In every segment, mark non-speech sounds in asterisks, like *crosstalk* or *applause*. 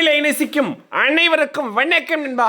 தமிழை நேசிக்கும் அனைவருக்கும் வணக்கம் என்பா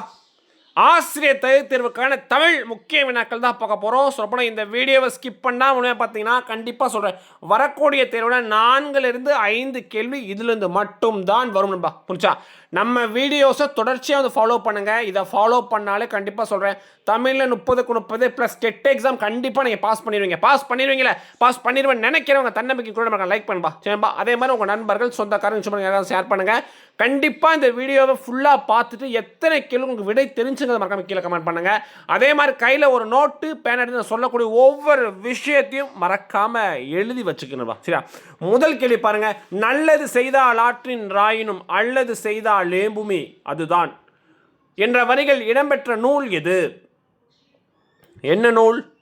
ஆசிரியர் தகுதி தேர்வுக்கான தமிழ் முக்கிய வினாக்கள் தான் பார்க்க போகிறோம் சொல்லப்போனால் இந்த வீடியோவை ஸ்கிப் பண்ணால் உண்மையாக பார்த்தீங்கன்னா கண்டிப்பாக சொல்கிறேன் வரக்கூடிய தேர்வில் நான்குலேருந்து ஐந்து கேள்வி இதிலிருந்து மட்டும் தான் வரும் நண்பா. புரிச்சா நம்ம வீடியோஸை தொடர்ச்சியாக வந்து ஃபாலோ பண்ணுங்கள் இதை ஃபாலோ பண்ணாலே கண்டிப்பாக சொல்கிறேன் தமிழில் முப்பதுக்கு முப்பது ப்ளஸ் டெட் எக்ஸாம் கண்டிப்பாக நீங்கள் பாஸ் பண்ணிடுவீங்க. பாஸ் பண்ணிடுவீங்களே பாஸ் பண்ணிடுவேன் நினைக்கிறவங்க தன்னம்பிக்கை கூட நம்ம லைக் பண்ணுப்பா சரிப்பா அதே மாதிரி உங்கள் நண்பர்கள் சொந்தக்காரங்க சும்மா யாராவது ஷேர் பண்ணுங்கள் கண்டிப்பாக இந்த வீடியோவை ஃபுல்லாக பார்த்துட்டு எத்தனை கேள்வி உங்களுக்கு விடை தெரிஞ்சுங்கிறத மறக்காம கீழே கமெண்ட் பண்ணுங்கள் அதே மாதிரி கையில் ஒரு நோட்டு பேன் எடுத்து நான் சொல்லக்கூடிய ஒவ்வொரு விஷயத்தையும் மறக்காமல் எழுதி வச்சுக்கணும்பா சரியா? முதல் கேள்வி பாருங்க. நல்லது செய்தால் ஆற்றின் ராயினும் அல்லது செய்தால் லேம்புமே அதுதான். என்ற வரிகள் இடம்பெற்ற நூல் எது? என்ன நூல்?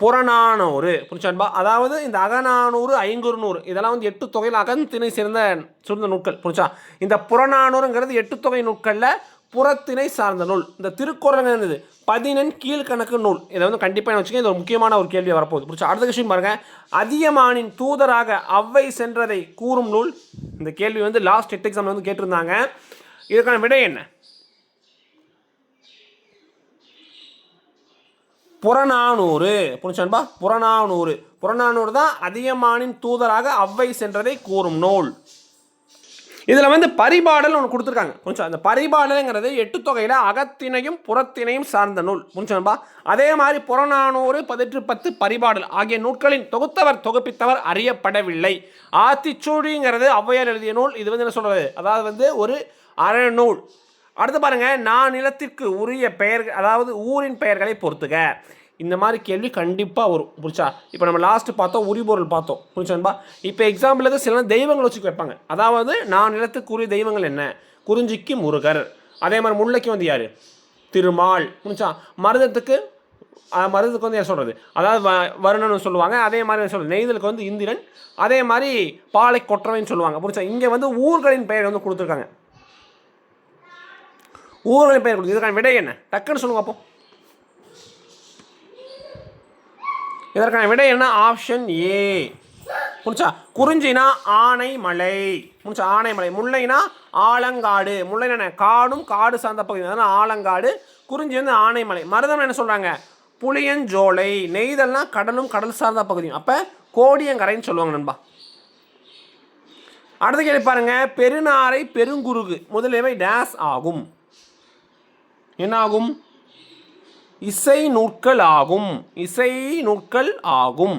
புறநானூறு. புரிச்சான்பா அதாவது இந்த அகநானூறு ஐங்குறுநூறு இதெல்லாம் வந்து எட்டு தொகையில் அகந்திணை சேர்ந்த சுருந்த நூட்கள் புரிச்சா இந்த புறநானூறுங்கிறது எட்டு தொகை நூட்களில் புறத்தினை சார்ந்த நூல். இந்த திருக்குறள் என்னது பதினெண் கீழ்கணக்கு நூல். இதை வந்து கண்டிப்பாக வச்சுக்கோங்க இது ஒரு முக்கியமான ஒரு கேள்வி வரப்போகுது. பிடிச்ச அடுத்த விஷயம் பாருங்கள் அதியமானின் தூதராக அவ்வை சென்றதை கூறும் நூல். இந்த கேள்வி வந்து லாஸ்ட் எட் எக்ஸாமில் வந்து கேட்டிருந்தாங்க. இதுக்கான விடை என்ன? புறநானூறு. புரிச்சான்பா புறநானூறு. புறநானூறு தான் அதியமானின் தூதராக அவ்வை சென்றதை கூறும் நூல். இதில் வந்து பரிபாடல் ஒன்று கொடுத்துருக்காங்க. கொஞ்சம் அந்த பரிபாடலுங்கிறது எட்டு தொகையில் அகத்தினையும் புறத்தினையும் சார்ந்த நூல். புரிஞ்சான்பா அதே மாதிரி புறநானூறு பதிற்று பத்து பரிபாடல் ஆகிய நூட்களின் தொகுத்தவர் தொகுப்பித்தவர் அறியப்படவில்லை. ஆத்திச்சூடிங்கிறது ஔவையார் எழுதிய நூல். இது வந்து என்ன சொல்கிறது அதாவது வந்து ஒரு அறநூல். அடுத்து பாருங்கள் நான் நிலத்திற்கு உரிய பெயர் அதாவது ஊரின் பெயர்களை பொறுத்துக. இந்த மாதிரி கேள்வி கண்டிப்பாக வரும் புரிச்சா இப்போ நம்ம லாஸ்ட்டு பார்த்தோம் உரிபொருள் பார்த்தோம் புரிச்சான்பா இப்போ எக்ஸாம்பிளுக்கு சில தெய்வங்கள் வச்சு வைப்பாங்க அதாவது நான் நிலத்துக்குரிய தெய்வங்கள் என்ன? குறிஞ்சிக்கு முருகர். அதே மாதிரி முல்லைக்கு வந்து யார்? திருமால் புரிச்சா மருதத்துக்கு மருதத்துக்கு வந்து யார் சொல்கிறது அதாவது வ வருணன் சொல்லுவாங்க அதே மாதிரி சொல்கிறது நெய்தலுக்கு வந்து இந்திரன் அதே மாதிரி பாலை கொற்றவைன்னு சொல்லுவாங்க புரிச்சா இங்கே வந்து ஊர்களின் பெயர் வந்து கொடுத்துருக்காங்க. ஊர்களின் பெயர் கொடுத்து இதுக்கான விடை என்ன? டக்குன்னு சொல்லுங்க அப்போ. இதற்கான விடை என்ன? ஆப்ஷன் ஏ முடிச்சா குறிஞ்சினா ஆனைமலை. ஆனை ஆனைமலை. முல்லைனா ஆலங்காடு. முல்லைனா என்ன? காடும் காடு சார்ந்த பகுதி. அதனால் ஆலங்காடு குறிஞ்சி வந்து ஆனைமலை. மருதம் என்ன சொல்கிறாங்க புளியஞ்சோலை. நெய்தல்னா கடலும் கடல் சார்ந்த பகுதியும் அப்போ கோடியங்கரைன்னு சொல்லுவாங்க நண்பா. அடுத்த கேள்வி பாருங்க. பெருநாரை பெருங்குருகு முதலியவை டேஸ் ஆகும். என்ன ஆகும் இசை நூற்கள் ஆகும். இசை நூற்கள் ஆகும்.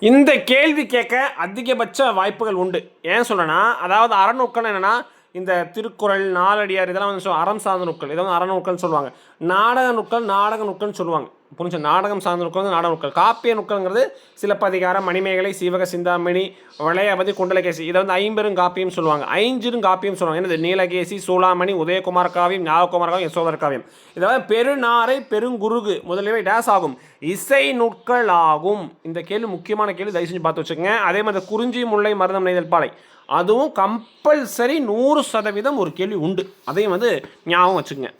இந்த கேள்வி கேட்க அதிகபட்ச வாய்ப்புகள் உண்டு. ஏன் சொல்றேன்னா அதாவது அறநூற்கள் என்னன்னா இந்த திருக்குறள் நாலடியார் இதெல்லாம் வந்து அறம் சார்ந்த நூக்கள் இதை வந்து அறநூட்கள்னு சொல்லுவாங்க. நாடக நூக்கள் நாடக நூக்கள்னு சொல்லுவாங்க. புரிஞ்ச நாடகம் சார்ந்த நூக்கள் வந்து நாடக நூக்கள் காப்பிய நூக்கள்ங்கிறது சிலப்பதிகாரம் மணிமேகலை சீவக சிந்தாமணி வளையபதி குண்டலகேசி. இதை வந்து ஐம்பெரும் காப்பியம் சொல்லுவாங்க. ஐஞ்சிரும் காப்பியம் சொல்லுவாங்க. என்னது? நீலகேசி சூளாமணி உதயகுமார் காவியம் ஞாபகுமார் காவியம் யசோதர் காவியம். இதாவது பெருநாரை பெருங்குருகு முதலியவை டேஸ் ஆகும். இசை நூட்கள் ஆகும் இந்த கேள்வி முக்கியமான கேள்வி தயவு செஞ்சு பார்த்து வச்சுக்கோங்க. அதே மாதிரி குறிஞ்சி முல்லை மருதம் நெய்தல் பாலை. அதுவும் கம்பல்சரி நூறு சதவீதம் ஒரு கேள்வி உண்டு. அதையும் வந்து ஞாபகம் வச்சுக்கோங்க.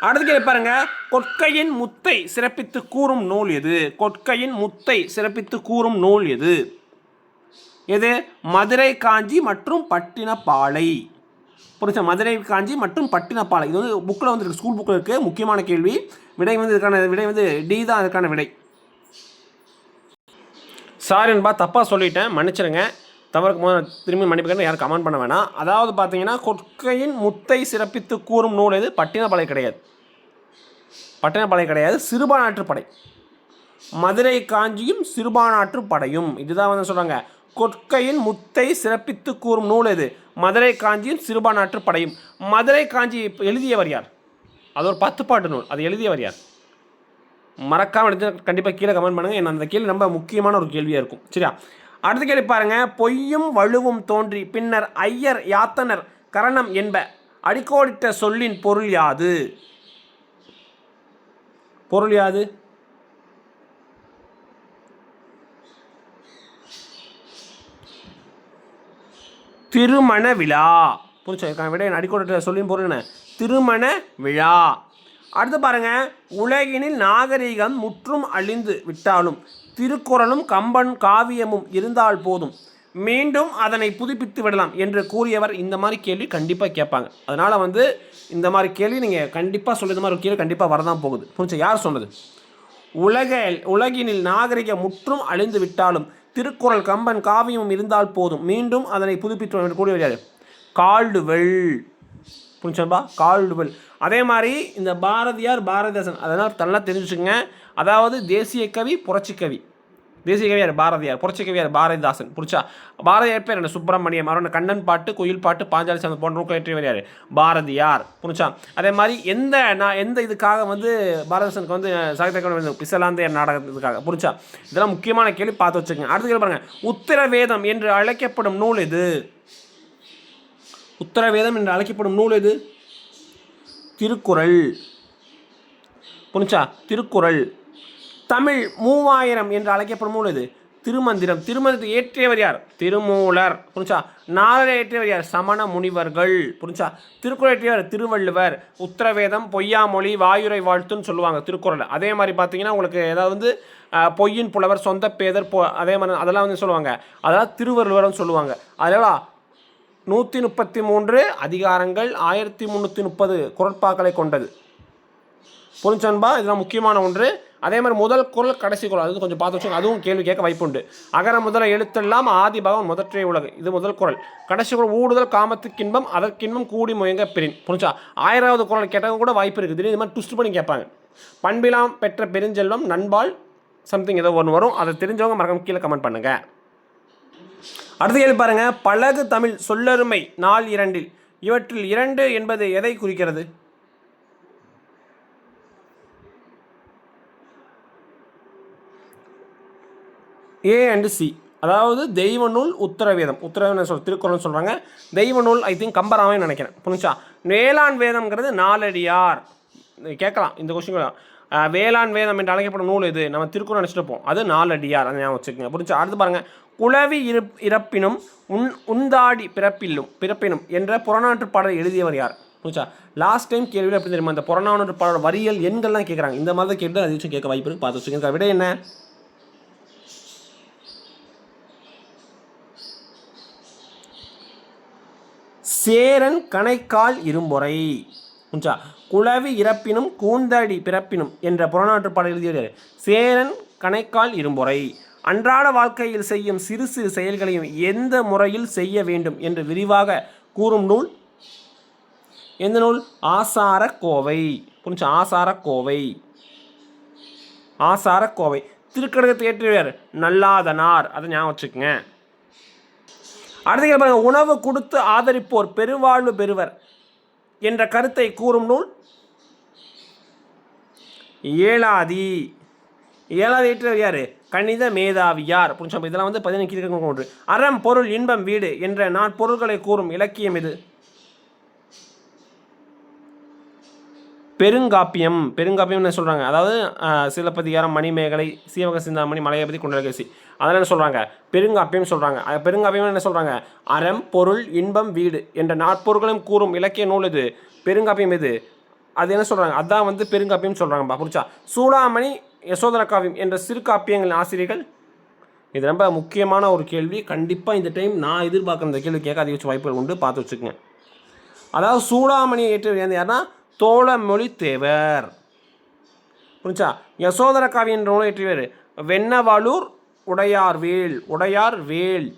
அடுத்த கேள்வி பாருங்க. கொற்கையின் முத்தை சிறப்பித்து கூறும் நூல் எது? கொற்கையின் முத்தை சிறப்பித்து கூறும் நூல் எது? எது? மதுரை காஞ்சி மற்றும் பட்டினப்பாலை. புரிஞ்சா மதுரை காஞ்சி மற்றும் பட்டினப்பாலை. இது வந்து புக்கில் வந்து ஸ்கூல் புக்கில் இருக்குது முக்கியமான கேள்வி. விடை வந்து இதுக்கான விடை வந்து டி தான் அதுக்கான விடை. சாரி என்பா தப்பாக சொல்லிட்டேன். மன்னிச்சிருங்க. தவறுக்கு போது திரும்பி மன்னிப்புக்கன்னு யாரும் கமெண்ட் பண்ண வேணாம். அதாவது பார்த்தீங்கன்னா கொற்கையின் முத்தை சிறப்பித்து கூறும் நூல் எது? பட்டினப்பாலை கிடையாது. பட்டினப்பாலை கிடையாது. சிறுபானாற்று படை. மதுரை காஞ்சியும் சிறுபானாற்று படையும். இதுதான் வந்து சொல்கிறாங்க கொற்கையின் முத்தை சிறப்பித்து கூறும் நூல் எது? மதுரை காஞ்சியும் சிறுபானாற்று படையும். மதுரை காஞ்சி எழுதியவர் யார்? அது ஒரு பத்து பாட்டு நூல். அது எழுதியவர் யார்? மறக்காமல் எடுத்து கண்டிப்பாக கீழே கமெண்ட் பண்ணுங்கள் ஏன்னா அந்த கேள்வி ரொம்ப முக்கியமான ஒரு கேள்வியாக இருக்கும். சரியா? அடுத்து கேள்வி பாருங்க. பொய்யும் வலுவும் தோன்றி பின்னர் ஐயர் யாத்தனர் கரணம் என்ப அடிக்கோடிட்ட சொல்லின் பொருள் யாது? பொருள் யாது? திருமண விழா. புரிச்சா விட அடிக்கோடிட்ட சொல்லின் பொருள் என்ன? திருமண விழா. அடுத்து பாருங்க. உலகினில் நாகரிகம் முற்றும் அழிந்து விட்டாலும் திருக்குறளும் கம்பன் காவியமும் இருந்தால் போதும். மீண்டும் அதனை புதுப்பித்து விடலாம் என்று கூறியவர் இந்த மாதிரி கேள்வி கண்டிப்பாக கேட்பாங்க. அதனால் வந்து இந்த மாதிரி கேள்வி நீங்கள் கண்டிப்பாக சொல்லி இந்த மாதிரி ஒரு கேள்வி கண்டிப்பாக வரதான் போகுது. புரிஞ்சா? யார் சொன்னது? உலக உலகினில் நாகரிகம் முற்றும் அழிந்து விட்டாலும் திருக்குறள் கம்பன் காவியமும் இருந்தால் போதும். மீண்டும் அதனை புதுப்பித்து என்று கூறி வருகிறார் கால்டுவெல். புரிஞ்சம்பா கால்டுவெல். அதே மாதிரி இந்த பாரதியார் பாரதிதாசன் அதனால் நல்லா தெரிஞ்சுச்சுங்க. அதாவது தேசிய கவி புரட்சி கவி. தேசிய கவியார் பாரதியார். புரட்சி கவியார் பாரதிதாசன். புரிச்சா பாரதியார் பேர் என்ன? சுப்பிரமணியம். அவரோட கண்ணன் பாட்டு குயில் பாட்டு பாஞ்சாலி சந்தம் போன்ற நூல்கள் ஏற்றியவர் பாரதியார். புரிச்சா அதே மாதிரி எந்த நான் எந்த இதுக்காக வந்து பாரதிதாசனுக்கு வந்து சாகித்ய பிசலாந்தையர் நாடகத்துக்காக? புரிச்சா இதெல்லாம் முக்கியமான கேள்வி பார்த்து வச்சுக்கோங்க. அடுத்த கேள்வி பாருங்க. உத்தரவேதம் என்று அழைக்கப்படும் நூல் இது உத்தரவேதம் என்று அழைக்கப்படும் நூல் எது? திருக்குறள். புரிச்சா திருக்குறள். தமிழ் மூவாயிரம் என்று அழைக்கப்படும் நூல் இது திருமந்திரம் திருமந்திரத்தை ஏற்றியவர் யார்? திருமூலர். புரிஞ்சா? நாளை ஏற்றியவர் யார்? சமண முனிவர்கள். புரிஞ்சா? திருக்குறள் ஏற்றியவர் திருவள்ளுவர். உத்தரவேதம் பொய்யாமொழி வாயுரை வாழ்த்துன்னு சொல்லுவாங்க திருக்குறள். அதே மாதிரி பார்த்தீங்கன்னா உங்களுக்கு ஏதாவது வந்து பொய்யின் புலவர் சொந்த பேதர் பொ அதே மாதிரி அதெல்லாம் வந்து சொல்லுவாங்க. அதெல்லாம் திருவள்ளுவர்னு சொல்லுவாங்க. அதெல்லாம் நூற்றி முப்பத்தி மூன்று அதிகாரங்கள் ஆயிரத்தி முந்நூற்றி முப்பது குரட்பாக்களை கொண்டது. புரிஞ்சன்பா இதெல்லாம் முக்கியமான ஒன்று. அதே மாதிரி முதல் குரல் கடைசி குரல் அது கொஞ்சம் பார்த்து வச்சுக்கோங்க. அதுவும் கேள்வி கேட்க வாய்ப்புண்டு அகர முதல எழுத்தெல்லாம் ஆதி பகவன் முதற்றே உலகு. இது முதல் குரல். கடைசி குரல் ஊடுதல் காமத்துக்கின்பம் அதற்கின்பம் கூடி முயங்க பிரின். புரிஞ்சா? ஆயிராவது குரல் கேட்டவங்க கூட வாய்ப்பு இருக்குது திடீர்னு இது மாதிரி ட்விஸ்ட் பண்ணி கேட்பாங்க. பண்பிலாம் பெற்ற பெருஞ்செல்வம் நண்பால் சம்திங் ஏதோ ஒன்று வரும். அதை தெரிஞ்சவங்க மறக்காம கீழே கமெண்ட் பண்ணுங்க. அடுத்து கேள்வி பாருங்க. பழகு தமிழ் சொல்லருமை நாள் இரண்டில். இவற்றில் இரண்டு என்பது எதை குறிக்கிறது? ஏ அண்டு சி அதாவது தெய்வ நூல் உத்தரவேதம். உத்தரவேதம் சொல் திருக்குறள்னு சொல்கிறாங்க தெய்வ நூல் ஐ திங்க் கம்பராமே நினைக்கிறேன். புரிஞ்சா வேளாண் வேதம்ங்கிறது நாலடியார். கேட்கலாம் இந்த கொஸ்டின் வேளாண் வேதம் என்று அழைக்கப்படும் நூல் இது நம்ம திருக்குறள் நினச்சிட்டு போகும் அது நாலடியார் அதை ஞாபகம் வச்சுக்கோங்க. புரிஞ்சா அடுத்து பாருங்கள் குளவி இரு இறப்பினும் உன் உந்தாடி பிறப்பிலும் பிறப்பினும் என்ற புறநாற்று பாடல் எழுதியவர் யார்? புரிஞ்சா லாஸ்ட் டைம் கேள்வியில் எப்படி தெரியுமா? அந்த புறநானூற்று பாடல் வரியல் எண்கள்லாம் கேட்குறாங்க. இந்த மாதிரி தான் கேட்டு அதிகம் கேட்க வாய்ப்பு பார்த்து வச்சுக்கோங்க. விட என்ன? சேரன் கணைக்கால் இரும்பொறை. புரிஞ்சா குளவி இறப்பினும் கூந்தடி பிறப்பினும் என்ற புறநாற்று பாடல் எழுதியவர் சேரன் கணைக்கால் இரும்பொறை. அன்றாட வாழ்க்கையில் செய்யும் சிறு சிறு செயல்களையும் எந்த முறையில் செய்ய வேண்டும் என்று விரிவாக கூறும் நூல்? எந்த நூல்? ஆசார கோவை. புரிஞ்சா ஆசார கோவை. ஆசார கோவை. திருக்கடகத்தை ஏற்றியவர் நல்லாதனார். அதை ஞாபகம் வச்சுக்கோங்க. அடுத்த பாருங்கள் உணவு கொடுத்து ஆதரிப்போர் பெருவாழ்வு பெறுவர் என்ற கருத்தை கூறும் நூல் ஏழாதி. ஏழாவது ஏற்றவர் யார்? கணித மேதாவியார். புரிஞ்சா இதெல்லாம் வந்து பதினஞ்சு ஒன்று. அறம் பொருள் இன்பம் வீடு என்ற நாற்பொருள்களை கூறும் இலக்கியம் இது. பெருங்காப்பியம் பெருங்காப்பியம் என்ன சொல்கிறாங்க அதாவது சிலப்பதிகாரம் மணிமேகலை சீவக சிந்தாமணி மலையபதி குண்டலகேசி. அதெல்லாம் என்ன சொல்கிறாங்க பெருங்காப்பியம் சொல்கிறாங்க பெருங்காப்பியம் என்ன சொல்கிறாங்க அறம் பொருள் இன்பம் வீடு என்ற நாற்பொருள்களும் கூறும் இலக்கிய நூல் இது பெருங்காப்பியம் இது அது என்ன சொல்கிறாங்க அதான் வந்து பெருங்காப்பியம் சொல்கிறாங்கப்பா புரிச்சா சூடாமணி யசோதர காவியம் என்ற சிறு காப்பியங்களின் ஆசிரியர்கள்? இது ரொம்ப முக்கியமான ஒரு கேள்வி. கண்டிப்பாக இந்த டைம் நான் எதிர்பார்க்குற இந்த கேள்வி கேட்க அதிக வாய்ப்புகள் உண்டு. பார்த்து வச்சுக்கோங்க. அதாவது சூடாமணி ஏற்று யாருன்னா தோழமொழி தேவர் புரிஞ்சா? யசோதர காவியம் நூலை ஏற்றியவர் வெண்ணவாளூர் உடையார் வேல் உடையார் வேல்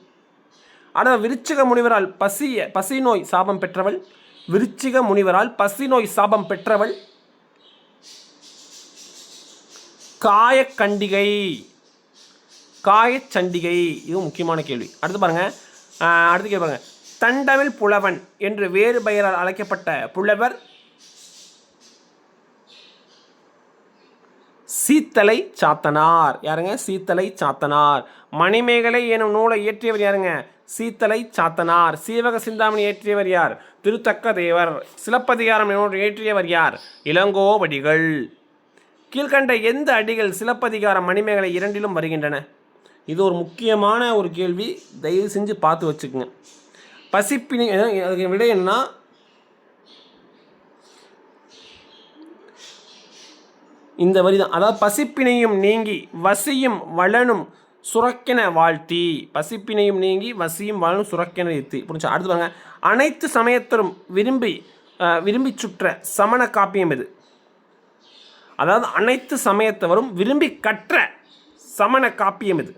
அடுத்த விருச்சிக முனிவரால் பசிய பசி நோய் சாபம் பெற்றவள் விருச்சிக முனிவரால் பசி நோய் சாபம் பெற்றவள். காயக்கண்டிகை காயச்சண்டிகை இது முக்கியமான கேள்வி. அடுத்து பாருங்கள் அடுத்து கேள்வி பாருங்கள் தண்டமிழ் புலவன் என்று வேறு பெயரால் அழைக்கப்பட்ட புலவர் சீத்தலை சாத்தனார். யாருங்க? சீத்தலை சாத்தனார். மணிமேகலை எனும் நூலை இயற்றியவர் யாருங்க? சீத்தலை சாத்தனார். சீவக சிந்தாமணி இயற்றியவர் யார்? திருத்தக்க தேவர் சிலப்பதிகாரம் என்னோடு ஏற்றியவர் இயற்றியவர் யார்? இளங்கோவடிகள். கீழ்கண்ட எந்த அடிகள் சிலப்பதிகாரம் மணிமேகலை இரண்டிலும் வருகின்றன? இது ஒரு முக்கியமான ஒரு கேள்வி. தயவு செஞ்சு பார்த்து வச்சுக்கோங்க. பசிப்பினி அதுக்கு விட என்ன இந்த வரி தான் அதாவது பசிப்பினையும் நீங்கி வசியும் வளனும் சுரக்கென வாழ்த்தி. பசிப்பினையும் நீங்கி வசியும் வாழும் சுரக்கென ஈர்த்தி புரிஞ்சா? அடுத்து பாருங்க. அனைத்து சமயத்தரும் விரும்பி விரும்பி சுற்ற சமண காப்பியம் இது அதாவது அனைத்து சமயத்தவரும் விரும்பி கற்ற சமண காப்பியம் இது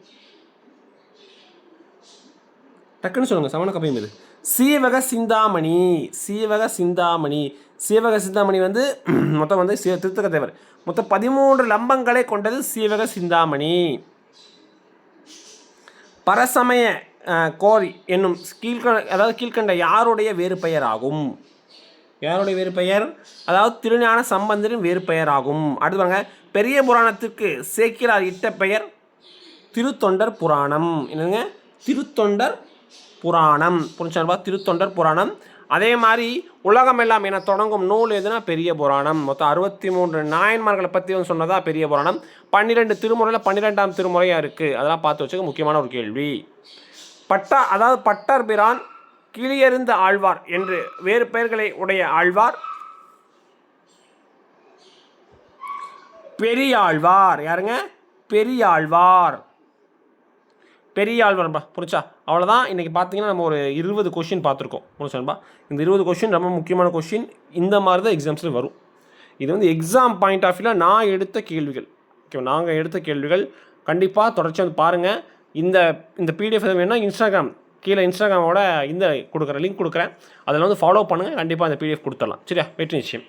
டக்குன்னு சொல்லுங்க. சமண காப்பியம் இது சீவக சிந்தாமணி சீவக சிந்தாமணி. சீவக சிந்தாமணி வந்து *clears throat* மொத்தம் வந்து சீ திருத்தக தேவர் மொத்தம் பதிமூன்று லம்பங்களை கொண்டது சீவக சிந்தாமணி. பரசமய கோரி என்னும் கீழ்கண்ட அதாவது கீழ்கண்ட யாருடைய வேறு பெயர் ஆகும் யாருடைய வேறு பெயர்? அதாவது திருஞான சம்பந்தரின் வேறு பெயர் ஆகும் அடுத்து பாருங்க. பெரிய புராணத்திற்கு சேக்கிரார் இட்ட பெயர் திருத்தொண்டர் புராணம். என்னங்க திருத்தொண்டர் புராணம் புரிஞ்சா திருத்தொண்டர் புராணம். அதே மாதிரி உலகமெல்லாம் என தொடங்கும் நூல் எதுனா பெரிய புராணம். மொத்தம் அறுபத்தி மூன்று நாயன்மார்களை பற்றி வந்து சொன்னதா பெரிய புராணம். பன்னிரெண்டு திருமுறையில் பன்னிரெண்டாம் திருமுறையாக இருக்குது அதெல்லாம் பார்த்து வச்சுக்க முக்கியமான ஒரு கேள்வி. பட்டா அதாவது பட்டர் பிரான் கிளியறிந்த ஆழ்வார் என்று வேறு பெயர்களை உடைய ஆழ்வார். பெரியாழ்வார். யாருங்க? பெரியாழ்வார். பெரிய பெரியாழ்வார்பா புரிச்சா அவ்வளோதான் இன்றைக்கி பார்த்தீங்கன்னா நம்ம ஒரு இருபது கொஷின் பார்த்துருக்கோம். புரிச்சான்பா இந்த இருபது கொஷின் ரொம்ப முக்கியமான கொஷின் இந்த மாதிரி தான் எக்ஸாம்ஸில் வரும். இது வந்து எக்ஸாம் பாயிண்ட் ஆஃப் வியூவில் நான் எடுத்த கேள்விகள். ஓகே நாங்கள் எடுத்த கேள்விகள். கண்டிப்பாக தொடர்ச்சி வந்து பாருங்கள் இந்த இந்த பிடிஎஃப் வேணும்னா இன்ஸ்டாகிராம் கீழே இன்ஸ்டாகிராமோட இந்த கொடுக்குறேன் லிங்க் கொடுக்குறேன். அதில் வந்து ஃபாலோ பண்ணுங்கள் கண்டிப்பாக அந்த பிடிஎஃப் கொடுத்துடலாம். சரியா? வெற்றி நிச்சயம்.